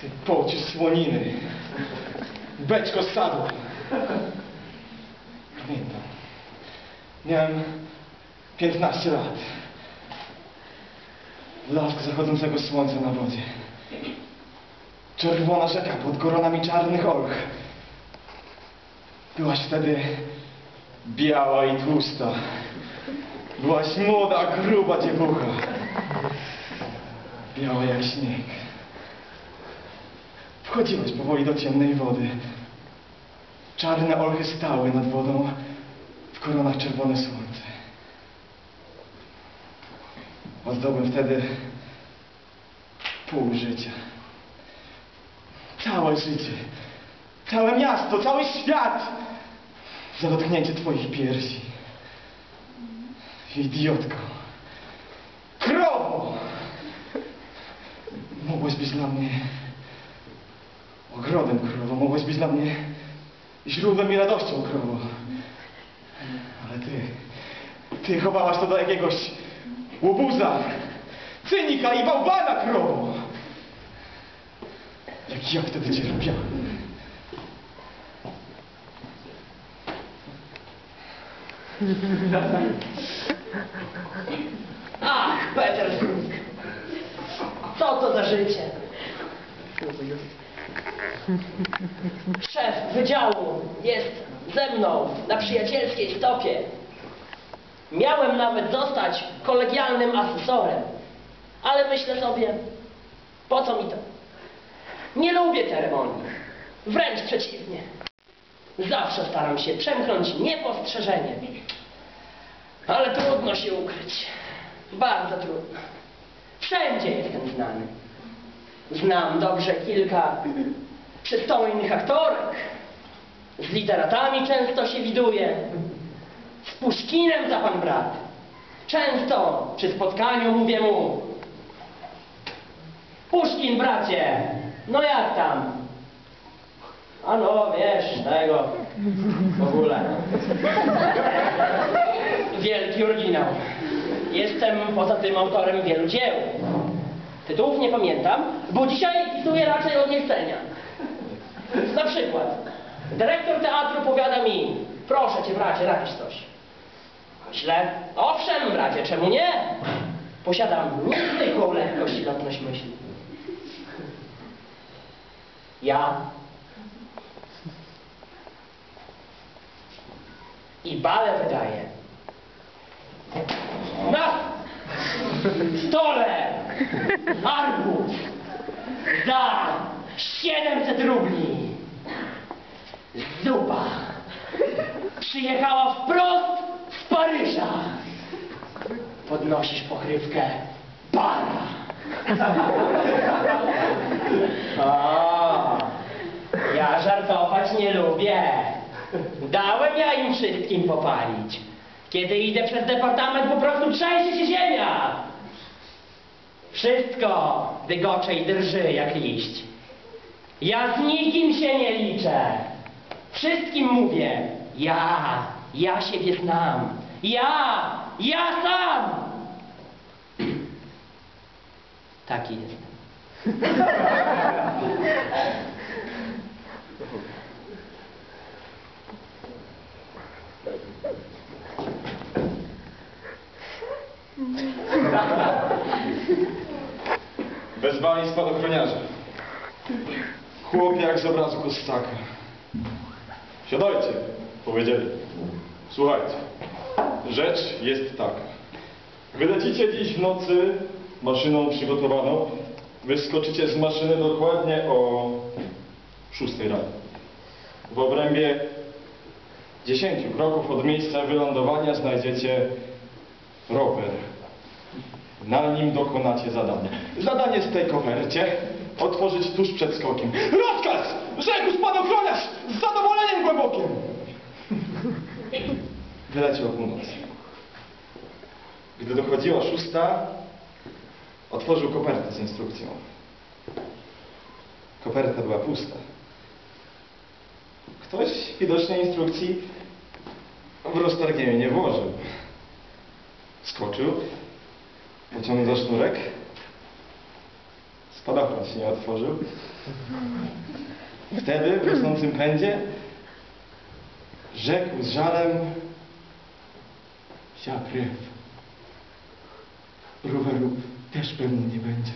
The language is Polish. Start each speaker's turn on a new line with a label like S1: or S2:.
S1: Ty pociu słoniny. Beczko sadu. Pamiętam. Miałem 15 lat. Blask zachodzącego słońca na wodzie. Czerwona rzeka pod koronami czarnych olch. Byłaś wtedy biała i tłusta. Byłaś młoda, gruba dziewucha. Biała jak śnieg. Wchodziłeś powoli do ciemnej wody. Czarne olchy stały nad wodą, w koronach czerwone słońce. Oddałbym wtedy pół życia. Całe życie, całe miasto, cały świat za dotknięcie twoich piersi. Idiotko. Krowo! Mogłeś być dla mnie ogrodem krowo, mogłeś być dla mnie źródłem i radością krowo. Ale ty, ty chowałaś to do jakiegoś łobuza, cynika i bałwana krowo. Jak ja wtedy cierpiałem.
S2: Ach, Petersburg. Co to za życie? Szef wydziału jest ze mną na przyjacielskiej stopie. Miałem nawet zostać kolegialnym asesorem, ale myślę sobie, po co mi to? Nie lubię ceremonii. Wręcz przeciwnie. Zawsze staram się przemknąć niepostrzeżenie. Ale trudno się ukryć. Bardzo trudno. Wszędzie jestem znany. Znam dobrze kilka przystojnych aktorek. Z literatami często się widuję. Z Puszkinem za pan brat. Często przy spotkaniu mówię mu Puszkin, bracie, no jak tam? A no, wiesz, tego, w ogóle. Wielki oryginał. Jestem poza tym autorem wielu dzieł. Tytułów nie pamiętam, bo dzisiaj pisuję raczej od niechcenia. Na przykład, dyrektor teatru powiada mi, proszę cię bracie, napisz coś. Myślę, owszem bracie, czemu nie? Posiadam niezwykłą lekkość i lotność myśli. Ja i bale wydaje. Na stole arbuz za 700 rubli. Zupa przyjechała wprost z Paryża. Podnosisz pokrywkę bara. O, ja żartować nie lubię. Dałem ja im wszystkim popalić. Kiedy idę przez departament, po prostu trzęsie się ziemia. Wszystko wygocze i drży jak liść. Ja z nikim się nie liczę. Wszystkim mówię, ja, ja siebie znam. Ja, ja sam. Taki jestem.
S1: Wezwali spadochroniarze. Chłop jak z obrazu Kostaka. Siadajcie, powiedzieli. Słuchajcie, rzecz jest taka. Wylecicie dziś w nocy maszyną przygotowaną. Wyskoczycie z maszyny dokładnie o 6 rano. W obrębie 10 kroków od miejsca wylądowania znajdziecie rower. Na nim dokonacie zadanie. Zadanie w tej kopercie otworzyć tuż przed skokiem. Rozkaz! Rzekł spadochroniarz! Z zadowoleniem głębokim! Wyleciał o północy. Gdy dochodziła szósta, otworzył kopertę z instrukcją. Koperta była pusta. Ktoś widocznie instrukcji w roztargnieniu nie włożył. Skoczył, pociągnął za sznurek, spadochron się nie otworzył. Wtedy w rosnącym pędzie rzekł z żalem Sia krew. Roweru też pewno nie będzie.